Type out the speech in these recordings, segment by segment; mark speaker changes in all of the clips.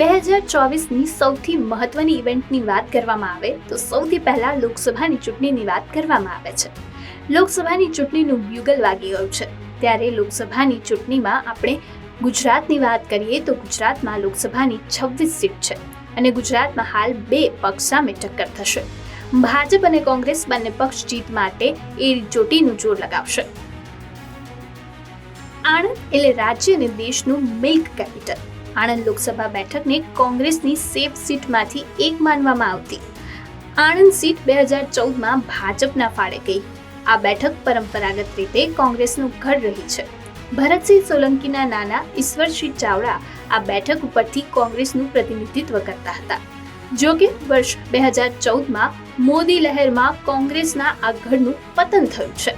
Speaker 1: બે હજાર ચોવીસની સૌથી મહત્વની ઇવેન્ટની વાત કરવામાં આવે તો સૌથી પહેલાં લોકસભાની ચૂંટણીની વાત કરવામાં આવે છે. લોકસભાની ચૂંટણીનું બ્યુગલ વાગી ગયું છે. ત્યારે લોકસભાની ચૂંટણીમાં આપણે ગુજરાતની વાત કરીએ તો ગુજરાતમાં લોકસભાની છવ્વીસ સીટ છે અને ગુજરાતમાં હાલ બે પક્ષ સામે ટક્કર થશે. ભાજપ અને કોંગ્રેસ બંને પક્ષ જીત માટે એ ચોટીનું જોર લગાવશે. આણંદ એટલે રાજ્ય અને દેશનું મિલ્ક કેપિટલ. આણંદ લોકસભા બેઠકને કોંગ્રેસની સેફ સીટમાંથી એક માનવામાં આવતી. આણંદ સીટ બે હજાર ચૌદમાં ભાજપના ફાળે ગઈ. આ બેઠક પરંપરાગત રીતે કોંગ્રેસનું ઘર રહી છે. ભરતસિંહ સોલંકીના નાના ઈશ્વરસિંહ ચાવડા આ બેઠક ઉપરથી કોંગ્રેસનું પ્રતિનિધિત્વ કરતા હતા. જો કે વર્ષ બે હજાર ચૌદમાં મોદી લહેરમાં કોંગ્રેસના આ ઘરનું પતન થયું છે.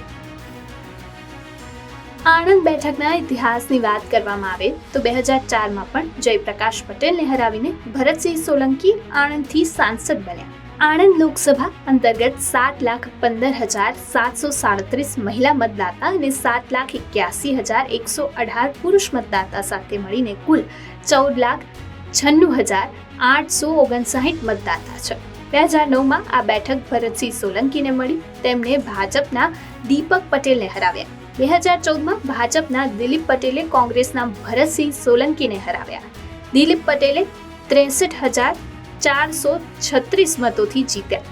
Speaker 1: આણંદ બેઠકના ઇતિહાસની વાત કરવામાં આવે તો બે હજાર ચારમાં પણ જયપ્રકાશ પટેલને હરાવીને ભરતસિંહ સોલંકી આણંદથી સાંસદ બન્યા. આણંદ લોકસભા અંતર્ગત સાત લાખ પંદર હજાર સાતસો સાડત્રીસ મહિલા મતદાતા અને સાત લાખ એક્યાસી હજાર એકસો અઢાર પુરુષ મતદાતા સાથે મળીને કુલ ચૌદ લાખ છન્નું હજાર આઠસો ઓગણસાઠ મતદાતા છે. બે હજાર નવમાં આ બેઠક ભરતસિંહ સોલંકીને મળી. તેમણે ભાજપના દીપક પટેલને હરાવ્યા બે હજાર ચૌદમાં ભાજપના દિલીપ પટેલે કોંગ્રેસના ભરતસિંહ સોલંકીને હરાવ્યા. દિલીપ પટેલે ત્રેસઠ હજાર ચારસો છત્રીસ મતોથી જીત્યા.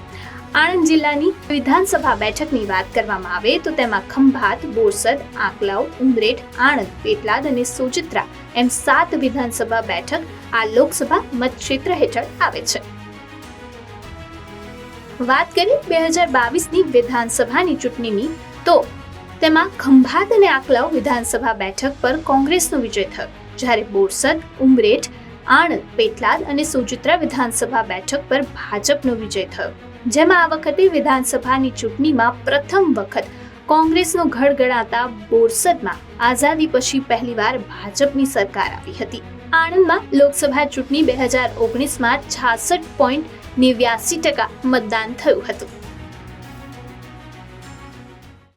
Speaker 1: આણંદ જિલ્લાની વિધાનસભા બેઠકની વાત કરવામાં આવે તો તેમાં ખંભાત, બોરસદ, આંકલાવ, ઉમરેઠ, આણંદ, પેટલાદ અને સોજિત્રા એમ સાત વિધાનસભા બેઠક આ લોકસભા મતક્ષેત્ર હેઠળ આવે છે. વાત કરીએ બે હજાર બાવીસની વિધાનસભાની ચૂંટણીની તો તેમાં ખંભાત અને આકલાવ વિધાનસભા બેઠક પર કોંગ્રેસનો વિજય થયો. જ્યારે બોરસદ, ઉમરેઠ, આણંદ, પેટલાદ અને સુચિત્રા વિધાનસભા બેઠક પર ભાજપનો વિજય થયો. જેમાં આ વખતે વિધાનસભાની ચૂંટણીમાં પ્રથમ વખત કોંગ્રેસનો ગઢ ગણાતા બોરસદમાં આઝાદી પછી પહેલીવાર ભાજપની સરકાર આવી હતી. આણંદમાં લોકસભા ચૂંટણી બે હજાર ઓગણીસમાં છાસઠ પોઈન્ટ નેવ્યાસી ટકા મતદાન થયું હતું.